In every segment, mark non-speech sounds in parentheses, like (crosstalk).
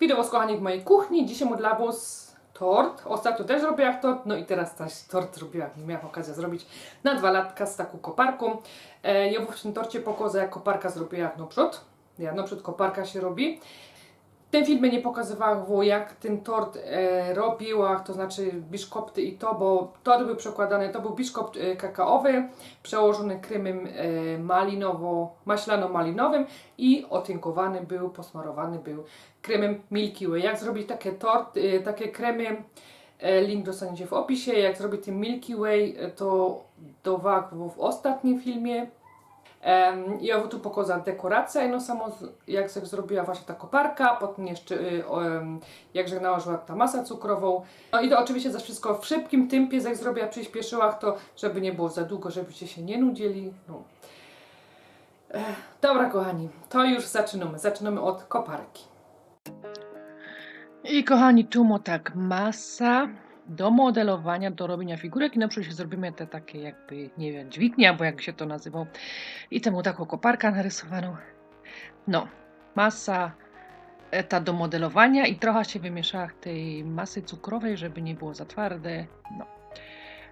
Witam Was kochani w mojej kuchni. Dzisiaj dla Was tort. Ostatnio też robiłam tort, no i teraz też tort zrobiłam. Nie miałam okazji zrobić na dwa latka z taką koparką. E, ja w tym torcie pokażę jak koparka zrobiła naprzód. Jak naprzód koparka się robi. W tym filmie nie pokazywałam wam, jak ten tort e, to znaczy biszkopty i to, bo tort był przekładany, to był biszkopt e, kakaowy, przełożony kremem e, malinowo, maślano-malinowym i otynkowany był, posmarowany był kremem Milky Way. Jak zrobić takie tort, e, takie kremy, e, link dostaniecie w opisie. Jak zrobić ten Milky Way, e, to dowag w ostatnim filmie. Um, ja tu pokazałam dekorację, no samo jak się zrobiła właśnie ta koparka, potem jeszcze y, um, jak że nałożyła ta masa cukrową. No i to oczywiście za wszystko w szybkim tempie, jak zrobiła, przyspieszyła to, żeby nie było za długo, żebyście się nie nudzili. No. Dobra kochani, to już zaczynamy. Zaczynamy od koparki. I kochani, tu mo tak masa do modelowania, do robienia figurek i na przykład zrobimy te takie jakby, nie wiem, dźwignie, albo jak się to nazywa. I temu taką koparkę narysowaną. No, masa e, ta do modelowania i trochę się wymieszała tej masy cukrowej, żeby nie było za twarde. No.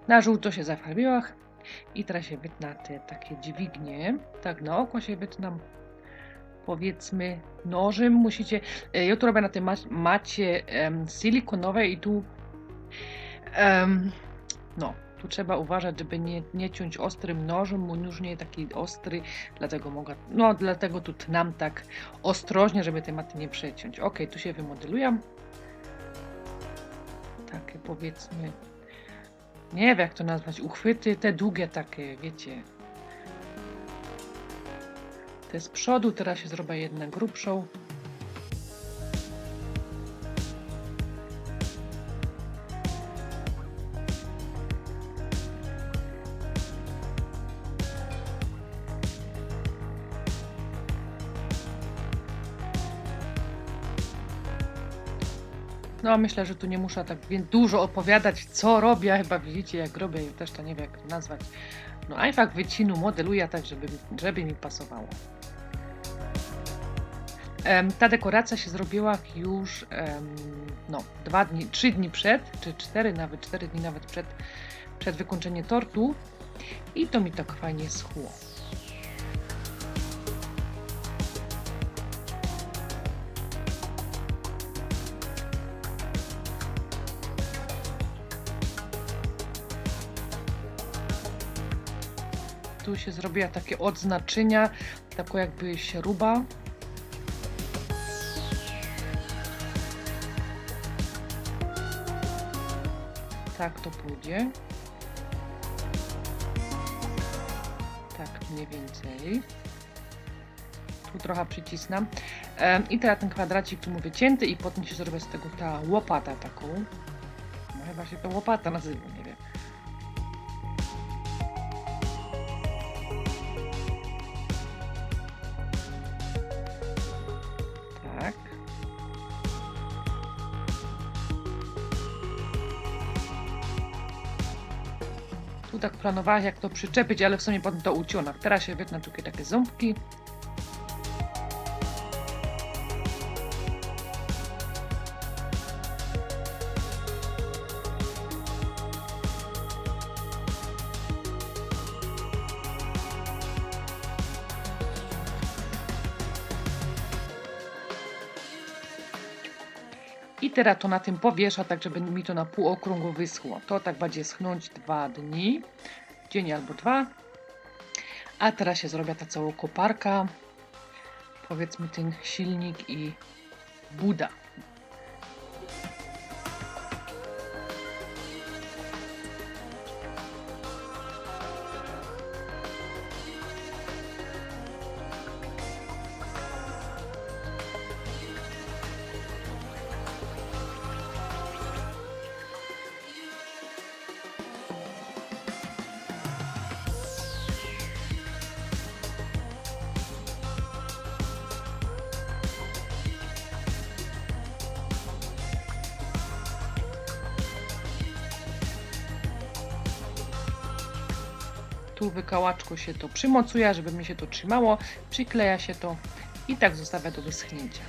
Na żółto się zafarbiła i teraz się wytna te takie dźwignie. Tak na oko się wytnam. Powiedzmy nożem musicie E, Ja tu robię na ma- macie silikonowej i tu em, no, tu trzeba uważać, żeby nie, nie ciąć ostrym nożem, mój nóż nie jest taki ostry, dlatego mogę, no dlatego tu tnam tak ostrożnie, żeby te maty nie przeciąć. Ok, tu się wymodeluję. Takie powiedzmy, nie wiem jak to nazwać, uchwyty, te długie takie, wiecie. Te z przodu, teraz się zrobię jedna grubszą. Myślę, że tu nie muszę tak wie- dużo opowiadać, co robię. Chyba widzicie, jak robię i też to nie wiem, jak nazwać. No, a i fakt wycinu modeluję tak, żeby, żeby mi pasowało. Ta dekoracja się zrobiła już no, dwa dni, trzy dni przed, czy cztery, nawet cztery dni nawet przed, przed wykończeniem tortu. I to mi tak fajnie schło. Tu się zrobiła takie odznaczenia, taką jakby śruba. Tak to pójdzie. Tak mniej więcej. Tu trochę przycisnę. I teraz ten kwadracik tu mu wycięty i potem się zrobię z tego ta łopata taką. No chyba się to łopata nazywa, Tu tak planowałam jak to przyczepić, ale w sumie potem to uciąłem. Teraz się tu takie ząbki. I teraz to na tym powiesza, tak żeby mi to na półokrągło wyschło. To tak będzie schnąć dwa dni, dzień albo dwa. A teraz się zrobi ta cała koparka, powiedzmy ten silnik i buda. tu w kałaczku się to przymocuje, żeby mi się to trzymało, przykleja się to i tak zostawia do wyschnięcia.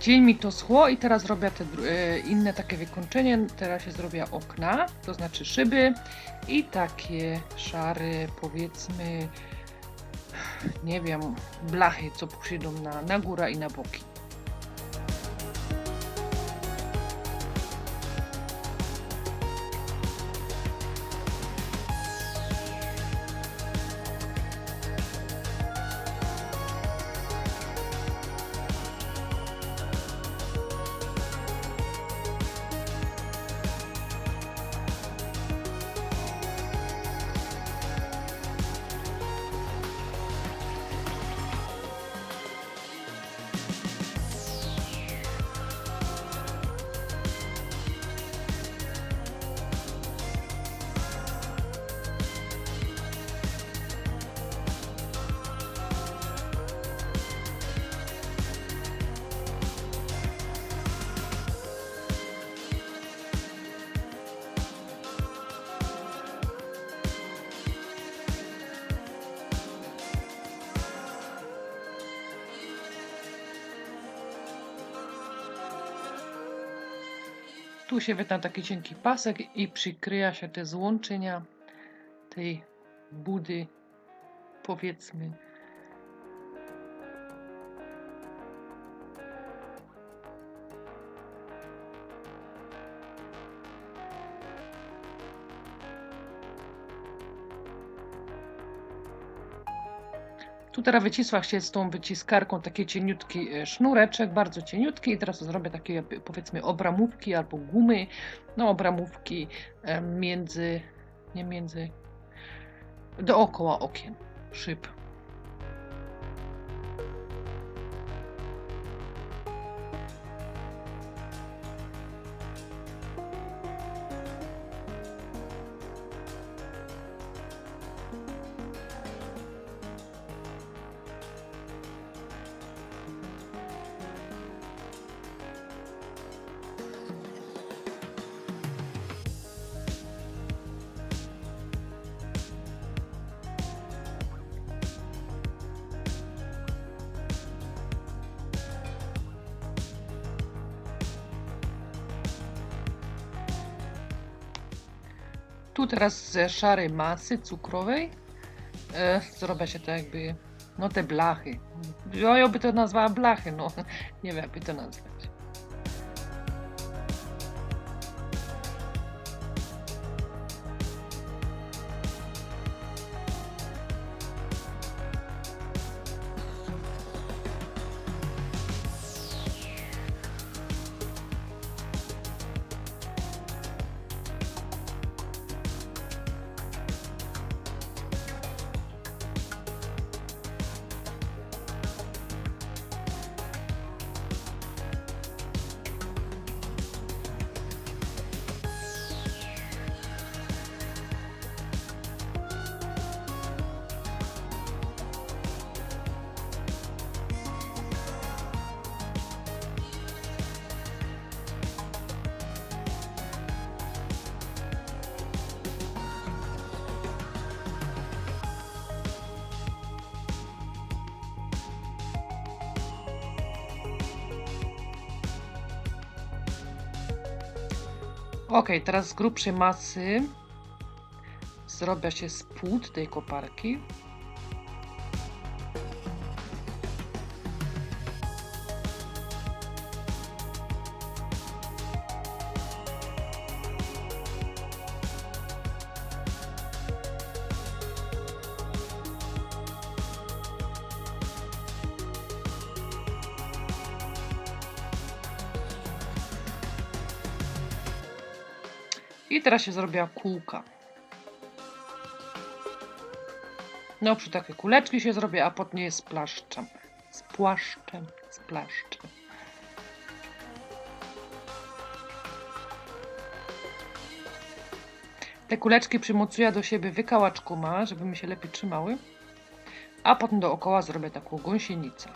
dzień mi to schło i teraz robię te e, inne takie wykończenie. Teraz się zrobię okna, to znaczy szyby i takie szare, powiedzmy, nie wiem, blachy, co przyjdą na, na górę i na boki. Tu się wytna taki cienki pasek i przykryja się te złączenia tej budy, powiedzmy. Tu teraz wycisła się z tą wyciskarką taki cieniutki e, sznureczek, bardzo cieniutki. I teraz zrobię takie powiedzmy obramówki albo gumy, no obramówki między, nie między, dookoła okien, szyb. Tu teraz ze szarej masy cukrowej e, zrobię się to jakby, no te blachy. Ja by to nazwała blachy, no (laughs) nie wiem jakby to nazwać. Ok, teraz z grubszej masy zrobię się spód tej koparki. Teraz się zrobiła kółka. No, przy takie kuleczki się zrobię, a pod nie jest plaszczem. Z płaszczem, z plaszczem. Te kuleczki przymocuję do siebie wykałaczkoma, żeby mi się lepiej trzymały. A potem dookoła zrobię taką gąsienicę.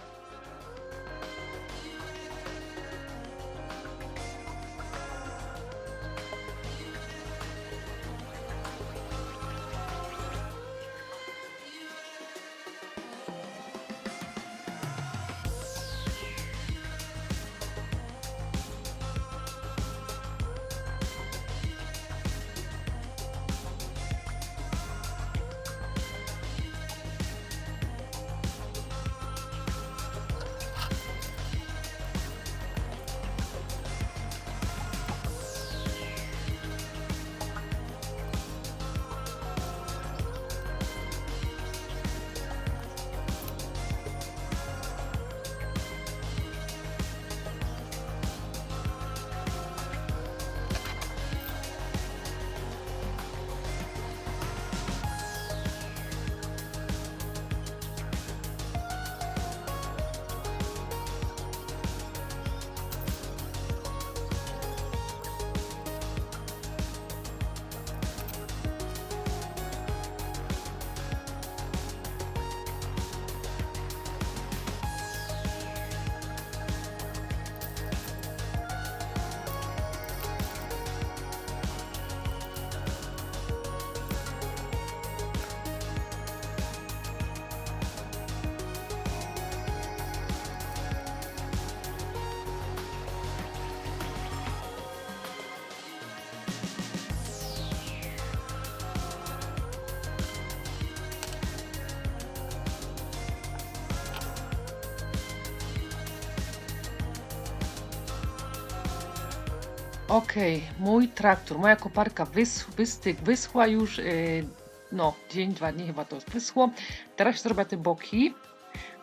Okej, mój traktor, moja koparka wys, wystyk, wyschła już, yy, no, dzień, dwa dni chyba to wyschło. Teraz się zrobię te boki.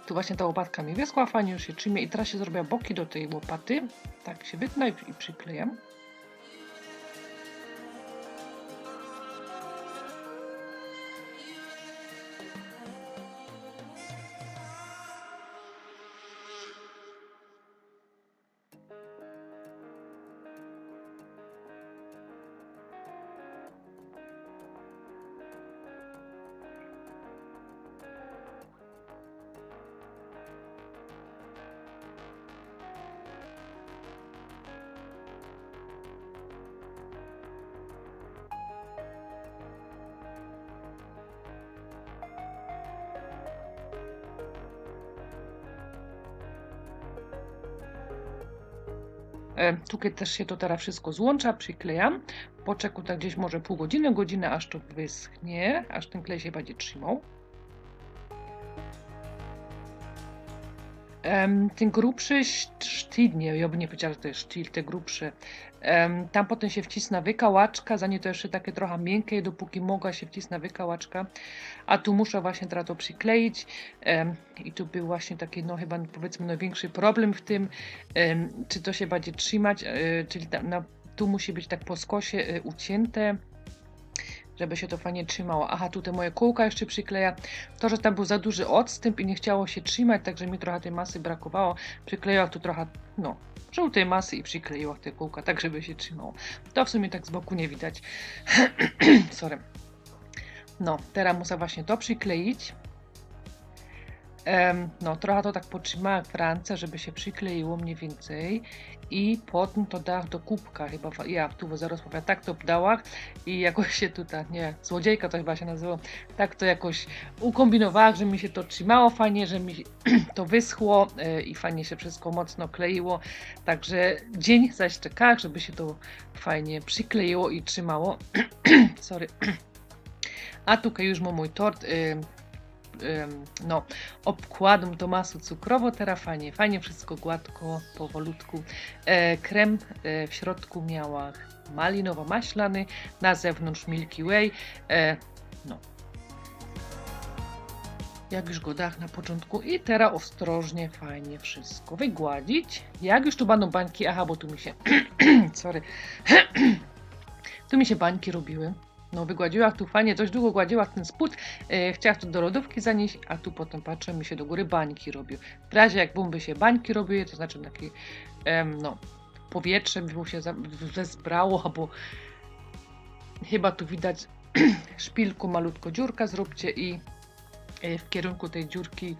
Tu właśnie ta łopatka mi wyschła, fajnie już się trzymie i teraz się zrobię boki do tej łopaty. Tak się wytnę i przyklejam. E, Tutaj też się to teraz wszystko złącza, przyklejam. Poczekam tak gdzieś może pół godziny, godzinę, aż to wyschnie, aż ten klej się będzie trzymał. Ten grubszy sz- sztil, nie, ja bym nie powiedziała, że to jest sztil, te grubsze. Tam potem się wcisna wykałaczka, za nie to jeszcze takie trochę miękkie, dopóki mogła się wcisna wykałaczka. A tu muszę właśnie teraz to przykleić. I tu był właśnie taki, no chyba powiedzmy największy problem w tym, czy to się będzie trzymać, e, czyli tam, na, tu musi być tak po skosie e, ucięte żeby się to fajnie trzymało. Aha, tu te moje kółka jeszcze przykleja. To, że tam był za duży odstęp i nie chciało się trzymać, także mi trochę tej masy brakowało. Przykleiłam tu trochę, no, żółtej masy i przykleiłam te kółka, tak żeby się trzymało. To w sumie tak z boku nie widać. (clears throat) Sorry. No, teraz muszę właśnie to przykleić. No, trochę to tak potrzymałem w ręce, żeby się przykleiło mniej więcej i potem to dach do kubka chyba, ja tu zaraz powiem, tak to dałach i jakoś się tutaj, nie, złodziejka to chyba się nazywało, tak to jakoś ukombinowała, że mi się to trzymało fajnie, że mi (clears throat) to wyschło e, i fajnie się wszystko mocno kleiło, także dzień zaś czeka, żeby się to fajnie przykleiło i trzymało, (clears throat) sorry, (clears throat) a tutaj już mam mój tort, ym, no, obkładam to masą cukrową, teraz fajnie, fajnie wszystko gładko, powolutku. E, krem e, w środku miała malinowo-maślany, na zewnątrz Milky Way, e, no. Jak już go dach na początku i teraz ostrożnie, fajnie wszystko wygładzić. Jak już tu będą bańki, aha, bo tu mi się, (clears throat) sorry, (clears throat) tu mi się bańki robiły. No, wygładziła tu fajnie, dość długo gładziła ten spód. E, chciała to do lodówki zanieść, a tu potem patrzę, mi się do góry bańki robił. W razie jak bumby się bańki robiły, to znaczy takie, em, no, powietrze mu się wezbrało, albo chyba tu widać (clears throat) szpilku malutko dziurka zróbcie i e, w kierunku tej dziurki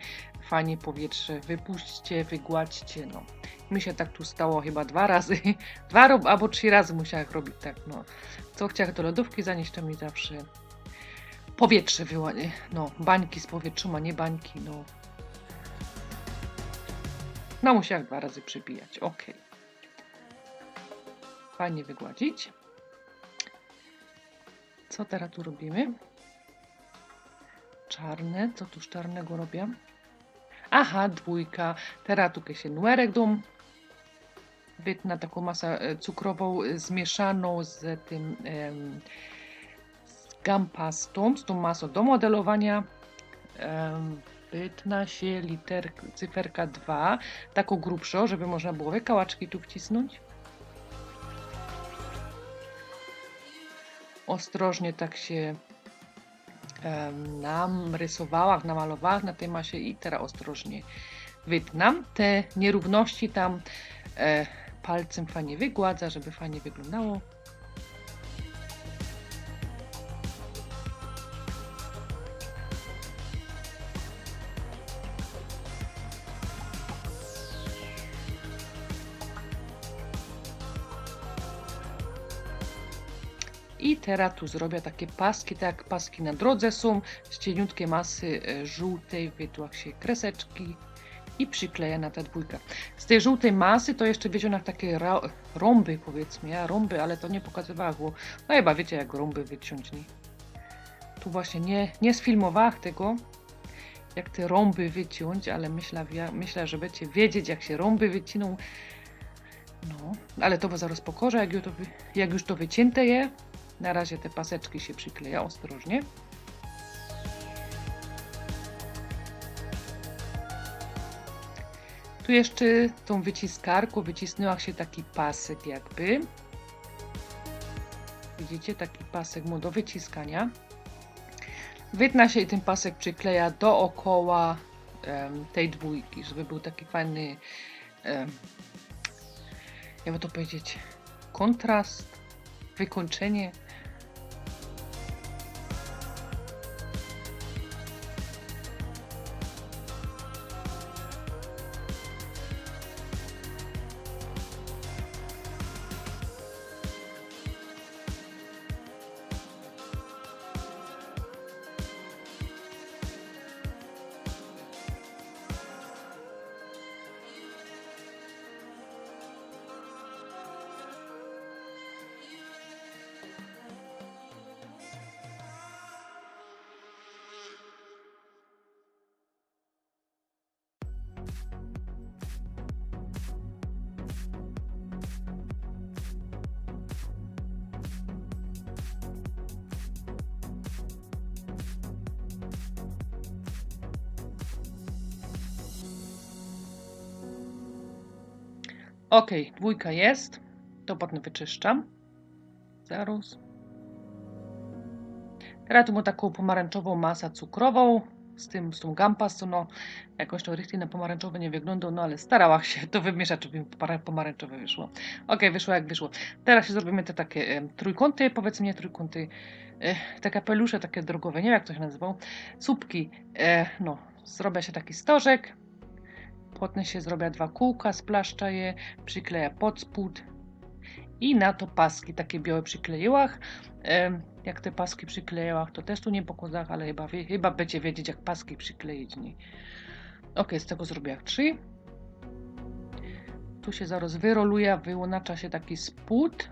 fajnie powietrze wypuśćcie, wygładźcie, no. Mi się tak tu stało chyba dwa razy, (laughs) dwa albo trzy razy musiałam robić tak, no. Co chciałam do lodówki zanieść, to mi zawsze powietrze wyłanie, no, bańki z powietrzem, a nie bańki, no. No, musiałam dwa razy przebijać, ok. Fajnie wygładzić. Co teraz tu robimy? Czarne, co tu z czarnego robię? Aha, dwójka. Teraz tu się numerek dom. Wytnę taką masę e, cukrową e, zmieszaną z tym em, z gampastą, z tą masą do modelowania. Em, wytna się liter, cyferka 2, taką grubszą, żeby można było wykałaczki tu wcisnąć. Ostrożnie tak się em, namrysowała, namalowała na tej masie i teraz ostrożnie wytnam. Te nierówności tam e, palcem fajnie wygładza, żeby fajnie wyglądało. I teraz tu zrobię takie paski, tak jak paski na drodze są, z cieniutkiej masy e, żółtej, wytłach się kreseczki i przykleję na tę dwójkę. Z tej żółtej masy to jeszcze wyciągnę takie rąby, powiedzmy, ja rąby, ale to nie pokazywało. No chyba wiecie, jak rąby wyciąć, nie? Tu właśnie nie, nie sfilmowałam tego, jak te rąby wyciąć, ale myślę, wia- myślę, że będziecie wiedzieć, jak się rąby wyciną. No, ale to zaraz pokorzę, jak, już to, jak już to wycięte je. Na razie te paseczki się przykleja ostrożnie. Tu jeszcze tą wyciskarką wycisnęła się taki pasek jakby. Widzicie, taki pasek mu do wyciskania. Wytna się i ten pasek przykleja dookoła em, tej dwójki, żeby był taki fajny, em, jakby to powiedzieć, kontrast, wykończenie. Ok, dwójka jest. To potem wyczyszczam. Zaraz. Teraz tu mam taką pomarańczową masę cukrową z tym, z tą gampastą, no jakoś to richtig na pomarańczowe nie wygląda, no ale starała się to wymieszać, żeby pomarańczowe wyszło. Ok, wyszło jak wyszło. Teraz się zrobimy te takie em, trójkąty, powiedzmy nie trójkąty, e, te kapelusze takie drogowe, nie wiem jak to się nazywało, słupki, e, no, zrobię się taki stożek, potem się zrobię dwa kółka, splaszcza je, przykleję pod spód i na to paski takie białe przykleiłach. Jak te paski przykleiłach, to też tu nie pokazach, ale chyba, chyba będziecie wiedzieć jak paski przykleić. Nie? Ok, z tego zrobię jak trzy. Tu się zaraz wyroluje, wyłonacza się taki spód.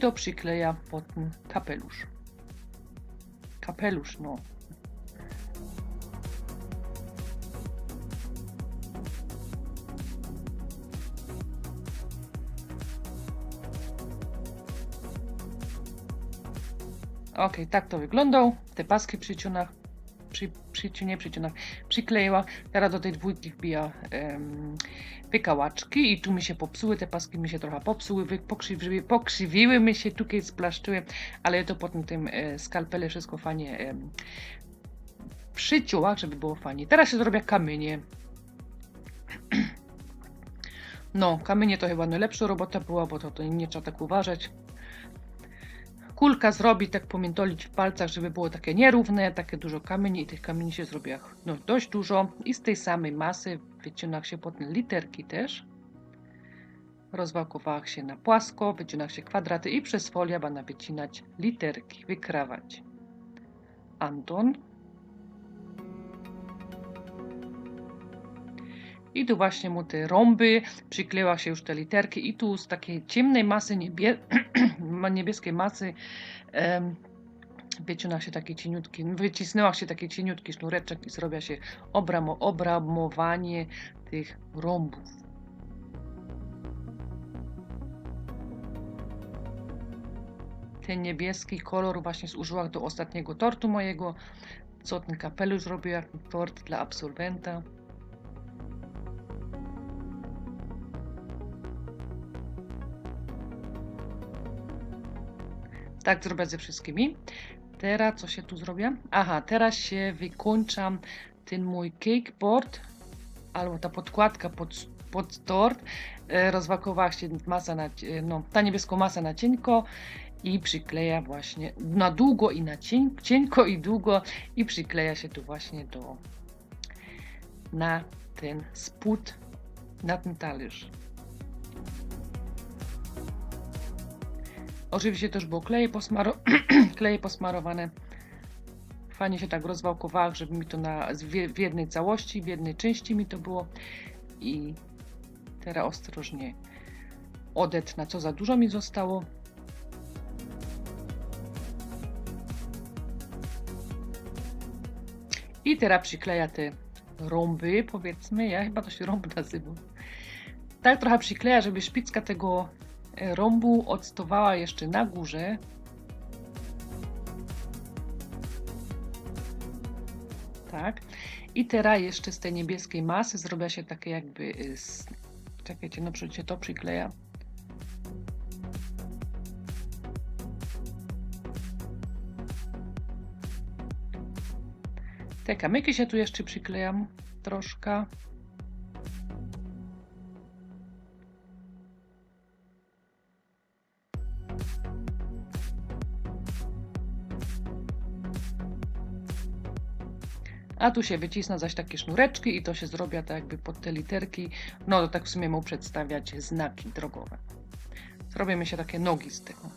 To przykleja pod ten kapelusz. Kapelusz, no. Ok, tak to wyglądał. Te paski przy, przyciu, nie przyciunach, przykleiła. Teraz do tej dwójki wbija em, wykałaczki i tu mi się popsuły, te paski mi się trochę popsuły, pokrzywiły, pokrzywiły mi się, tutaj splaszczyły, ale ja to potem tym e, skalpelem wszystko fajnie e, przycięła, żeby było fajnie. Teraz się zrobię kamienie. (clears throat) No, kamienie to chyba najlepsza robota była, bo to, to nie trzeba tak uważać. Kulka zrobi, tak pomiętolić w palcach, żeby było takie nierówne, takie dużo kamieni i tych kamieni się zrobi no, dość dużo. I z tej samej masy wyciągnął się potem literki też. Rozwałkowała się na płasko, wyciągnął się kwadraty i przez folię będę wycinać literki, wykrawać. Anton. I tu właśnie mu te rąby, przykleiła się już te literki i tu z takiej ciemnej masy, niebie (clears throat) niebieskiej masy wyciągnął się taki cieniutki, wycisnęła się taki cieniutki sznureczek i zrobiła się obramo, obramowanie tych rąbów. Ten niebieski kolor właśnie zużyłam do ostatniego tortu mojego, co ten kapelusz zrobił jak tort dla absolwenta. Tak zrobię ze wszystkimi. Teraz co się tu zrobię? Aha, teraz się wykończam ten mój cakeboard albo ta podkładka pod, pod tort. E, rozwakowała się masa na, cie- no, ta niebieską masę na cienko i przykleja właśnie na długo i na cien, cienko i długo i przykleja się tu właśnie do na ten spód, na ten talerz. Oczywiście też było kleje, posmaro (clears throat) kleje posmarowane. fajnie się tak rozwałkowała, żeby mi to na, w jednej całości, w jednej części mi to było. I teraz ostrożnie odetnę, co za dużo mi zostało. I teraz przykleja te rąby, powiedzmy, ja chyba to się rąb nazywa. Tak trochę przykleja, żeby szpicka tego rąbu odstawała jeszcze na górze. Tak. I teraz jeszcze z tej niebieskiej masy zrobię się takie jakby... y, Czekajcie, no przecież się to przykleja. Te kamyki się tu jeszcze przyklejam troszkę. A tu się wycisna zaś takie sznureczki i to się zrobię tak jakby pod te literki. No to tak w sumie mu przedstawiać znaki drogowe. Zrobimy się takie nogi z tego.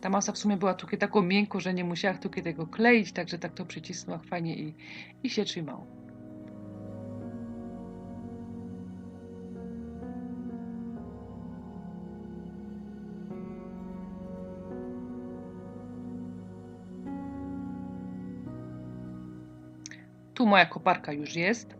Ta masa w sumie była tutaj taką miękką, że nie musiałam tutaj tego kleić, także tak to przycisnęła fajnie i, i się trzymało. Moja koparka już jest.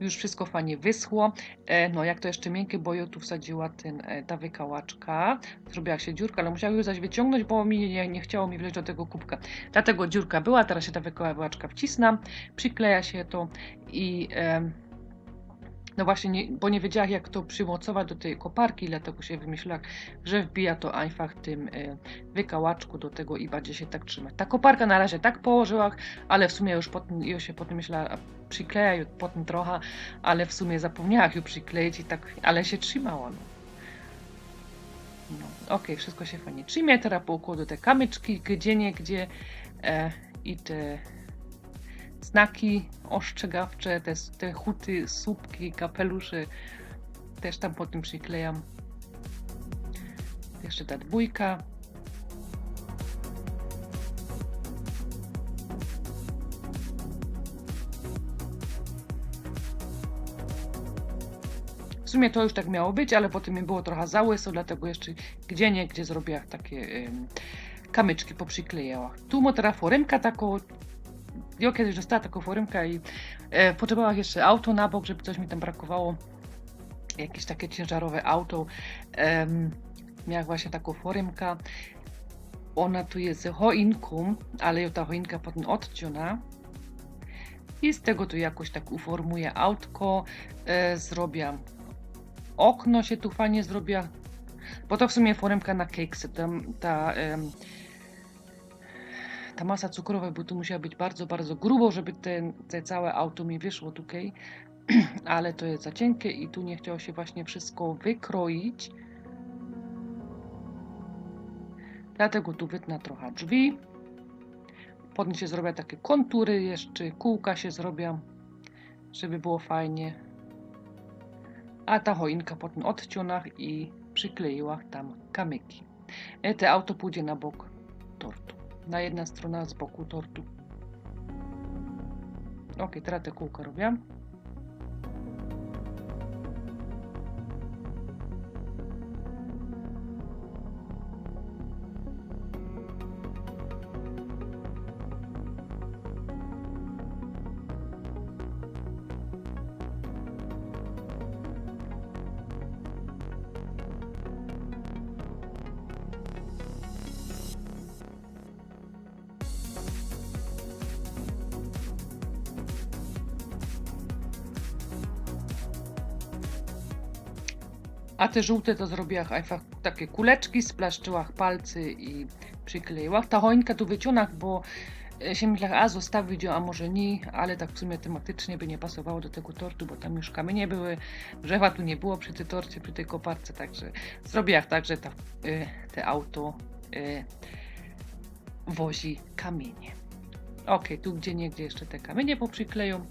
Już wszystko fajnie wyschło. E, no jak to jeszcze miękkie, bo ja tu wsadziła ten, e, ta wykałaczka. Zrobiła się dziurka, ale musiałam ją zaś wyciągnąć, bo mi nie, nie chciało mi wleźć do tego kubka. Dlatego dziurka była, teraz się ta wykałaczka wcisna, przykleja się to i em, no właśnie, nie, bo nie wiedziałam jak to przymocować do tej koparki, dlatego się wymyśliłam, że wbija to einfach tym e, wykałaczku do tego i będzie się tak trzymać. Ta koparka na razie tak położyła, ale w sumie już potem, już się potem myślała, przykleja potem trochę, ale w sumie zapomniałam ją przykleić i tak, ale się trzymała. No. No, Okej, wszystko się fajnie trzyma. Teraz poukładu te kamyczki, gdzie nie gdzie e, i te znaki ostrzegawcze, te, te huty, słupki, kapelusze też tam po tym przyklejam. Jeszcze ta dwójka. W sumie to już tak miało być, ale potem mi było trochę za łyso, dlatego jeszcze gdzie nie, gdzie zrobiłam takie ym, kamyczki poprzyklejała. Tu ma teraz foremka taką, ja kiedyś dostała taką foremkę i e, potrzebowałam jeszcze auto na bok, żeby coś mi tam brakowało. Jakieś takie ciężarowe auto. Miała właśnie taką foremkę. Ona tu jest choinką, ale ją ta choinka potem odciona. I z tego tu jakoś tak uformuję autko. E, zrobię okno się tu fajnie zrobiła. Bo to w sumie foremka na keksy. Ta, ta, em, ta masa cukrowa, bo tu musiała być bardzo, bardzo grubo, żeby ten, te całe auto mi wyszło tutaj. (clears throat) Ale to jest za cienkie i tu nie chciało się właśnie wszystko wykroić. Dlatego tu wytnę trochę drzwi. Potem się zrobię takie kontury jeszcze, kółka się zrobię, żeby było fajnie. A ta choinka potem odciągnach i przykleiła tam kamyki. E, Te auto pójdzie na bok tortu. Na jedna strona z boku tortu. Ok, teraz te kółka robię. Te żółte to zrobiłam einfach takie kuleczki, splaszczyłam palcy i przykleiłam. Ta choinka tu wyciągnąć, bo e, się myślałam, a zostawić ją, a może nie, ale tak w sumie tematycznie by nie pasowało do tego tortu, bo tam już kamienie były, drzewa tu nie było przy tej torcie, przy tej koparce, także zrobiłam tak, że ta, e, te auto e, wozi kamienie. Ok, tu gdzie nie, gdzie jeszcze te kamienie poprzykleją.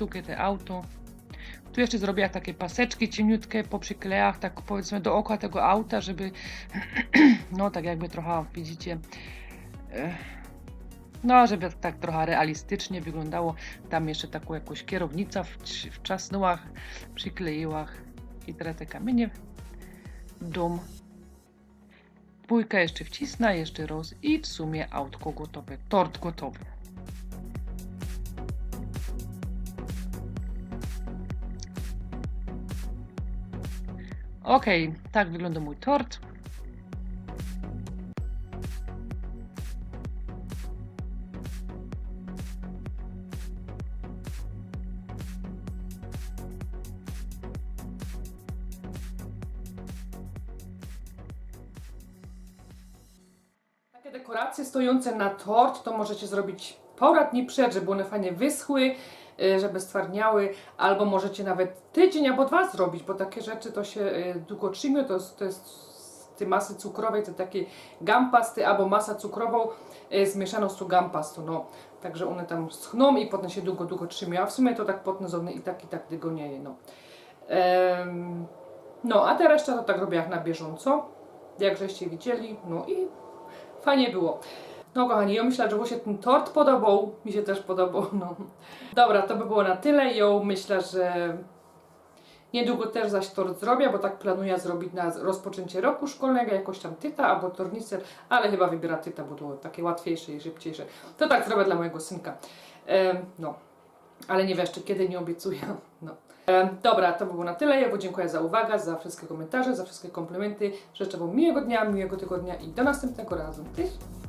Tutaj te auto. Tu jeszcze zrobiłam takie paseczki cieniutkie po przyklejach, tak powiedzmy dookoła tego auta, żeby (clears throat) no tak jakby trochę, widzicie, e, no żeby tak trochę realistycznie wyglądało. Tam jeszcze taką jakąś kierownicę w, w czasnułach przykleiłach i teraz te kamienie w dom. Dwójkę jeszcze wcisnę, jeszcze roz i w sumie autko gotowe, tort gotowy. Ok, tak wygląda mój tort. Takie dekoracje stojące na tort to możecie zrobić dni przed, żeby one fajnie wyschły, żeby stwardniały, albo możecie nawet tydzień albo dwa zrobić, bo takie rzeczy to się y, długo trzymią, to, jest- to jest z tej masy cukrowej, to takie gampasty albo masa cukrową y, zmieszaną z tą gampastu, no. Także one tam schną i potem się długo, długo trzymią, a w sumie to tak one i tak, i tak dygonieje, no. Em, no, a te reszta to tak robię jak na bieżąco, jak żeście widzieli, no i Fajnie było. No kochani, ja myślę, że Wam się ten tort podobał. Mi się też podobał. No. Dobra, to by było na tyle. Ja myślę, że niedługo też zaś tort zrobię, bo tak planuję zrobić na rozpoczęcie roku szkolnego, jakoś tam tyta albo tornicel, ale chyba wybiera tyta, bo to takie łatwiejsze i szybciejsze. To tak zrobię dla mojego synka. No, ale nie wiem jeszcze kiedy, nie obiecuję. (laughs) No. Dobra, to by było na tyle. Ja dziękuję za uwagę, za wszystkie komentarze, za wszystkie komplementy. Życzę Wam miłego dnia, miłego tygodnia i do następnego razu. Cześć!